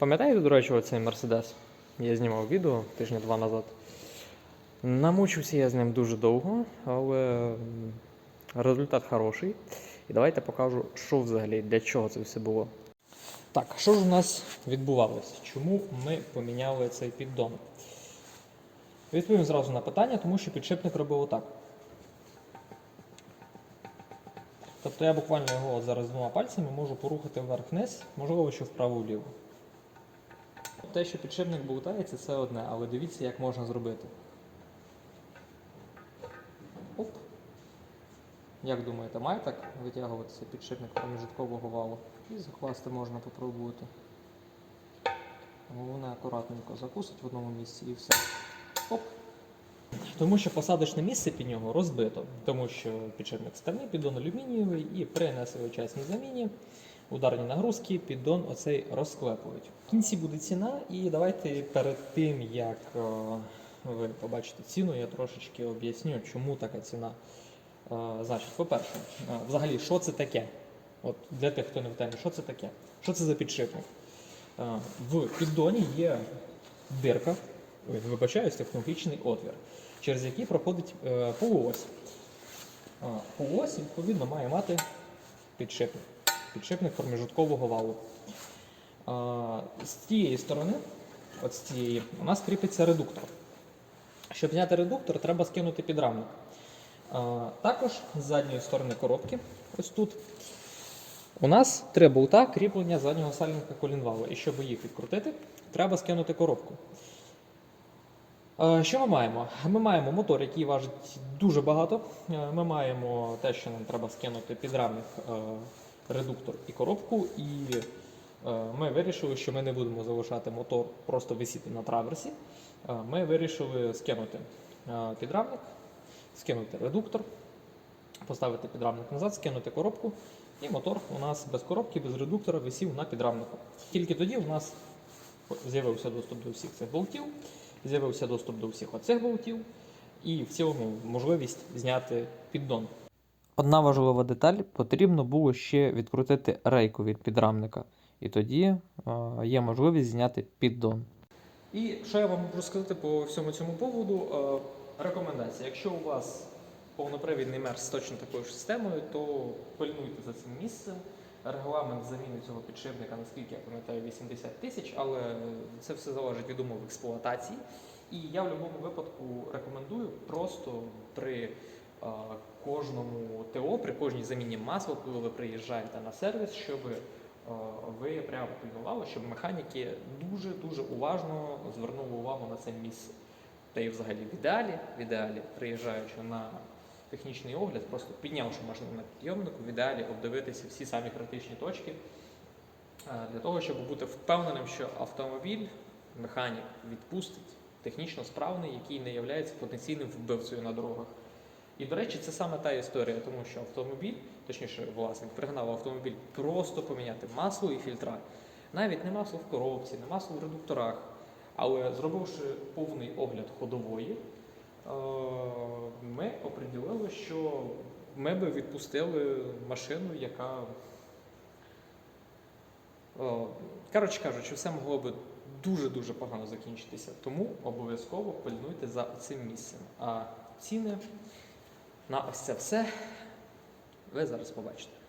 Пам'ятаєте, до речі, оцей Мерседес? Я знімав відео тижня два назад. Намучився я з ним дуже довго, але результат хороший. І давайте покажу, що взагалі, для чого це все було. Так, що ж у нас відбувалося? Чому ми поміняли цей піддон? Відповім зразу на питання, тому що підшипник робив отак. Тобто я буквально його зараз двома пальцями можу порухати вверх-вниз, можливо, що вправо-вліво. Те, що підшипник болтається, це одне, але дивіться, як можна зробити. Оп. Як думаєте, має так витягуватися підшипник проміжуткового валу? І закласти можна попробувати. Головне акуратненько закусить в одному місці і все. Оп. Тому що посадочне місце під нього розбито, тому що підшипник стальний, піддон алюмінієвий, і при несвоєчасній заміні ударні нагрузки піддон оцей розклепують. В кінці буде ціна, і давайте перед тим, як е, ви побачите ціну, я трошечки об'ясню, чому така ціна. Е, Значить, по-перше, е, взагалі, що це таке? От для тих, хто не в темі, що це таке? Що це за підшипник? В піддоні є дирка, вибачаюсь, технологічний отвір, через який проходить полуось. Полуось, відповідно, має мати підшипник. Підшипник проміжуткового валу. З тієї сторони, от з цієї, у нас кріпиться редуктор. Щоб зняти редуктор, треба скинути підрамник. Також з задньої сторони коробки, ось тут, у нас три болта кріплення заднього сальника колінвалу. І щоб їх відкрутити, треба скинути коробку. Що ми маємо? Ми маємо мотор, який важить дуже багато. Ми маємо те, що нам треба скинути підрамник, редуктор і коробку. І е, ми вирішили, що ми не будемо залишати мотор просто висіти на траверсі. Е, Ми вирішили скинути е, підрамник, скинути редуктор, поставити підрамник назад, скинути коробку. І мотор у нас без коробки, без редуктора висів на підрамнику. Тільки тоді у нас з'явився доступ до всіх цих болтів, з'явився доступ до всіх оцих болтів, і в цілому можливість зняти піддон. Одна важлива деталь: потрібно було ще відкрутити рейку від підрамника, і тоді е, є можливість зняти піддон. І що я вам можу сказати по всьому цьому поводу? Е, Рекомендація. Якщо у вас повнопривідний мерз з точно такою ж системою, то пильнуйте за цим місцем. Регламент заміни цього підшипника, наскільки я пам'ятаю, 80 тисяч, але це все залежить від умов експлуатації. І я в будь-якому випадку рекомендую просто при кожному ТО, при кожній заміні масла, коли ви приїжджаєте на сервіс, щоб е, ви прямо пильнували, щоб механіки дуже-дуже уважно звернули увагу на це місце. Та і взагалі в ідеалі, в ідеалі, приїжджаючи на технічний огляд, просто піднявши машину на підйомнику, в ідеалі обдивитися всі самі критичні точки е, для того, щоб бути впевненим, що автомобіль механік відпустить технічно справний, який не є потенційним вбивцею на дорогах. І, до речі, це саме та історія, тому що автомобіль, точніше, власник пригнав автомобіль просто поміняти масло і фільтра. Навіть не масло в коробці, не масло в редукторах. Але зробивши повний огляд ходової, е, ми оприділили, що ми би відпустили машину, яка. е, Коротше кажучи, все могло би дуже-дуже погано закінчитися. Тому обов'язково пильнуйте за цим місцем. А ціни на ось це все ви зараз побачите.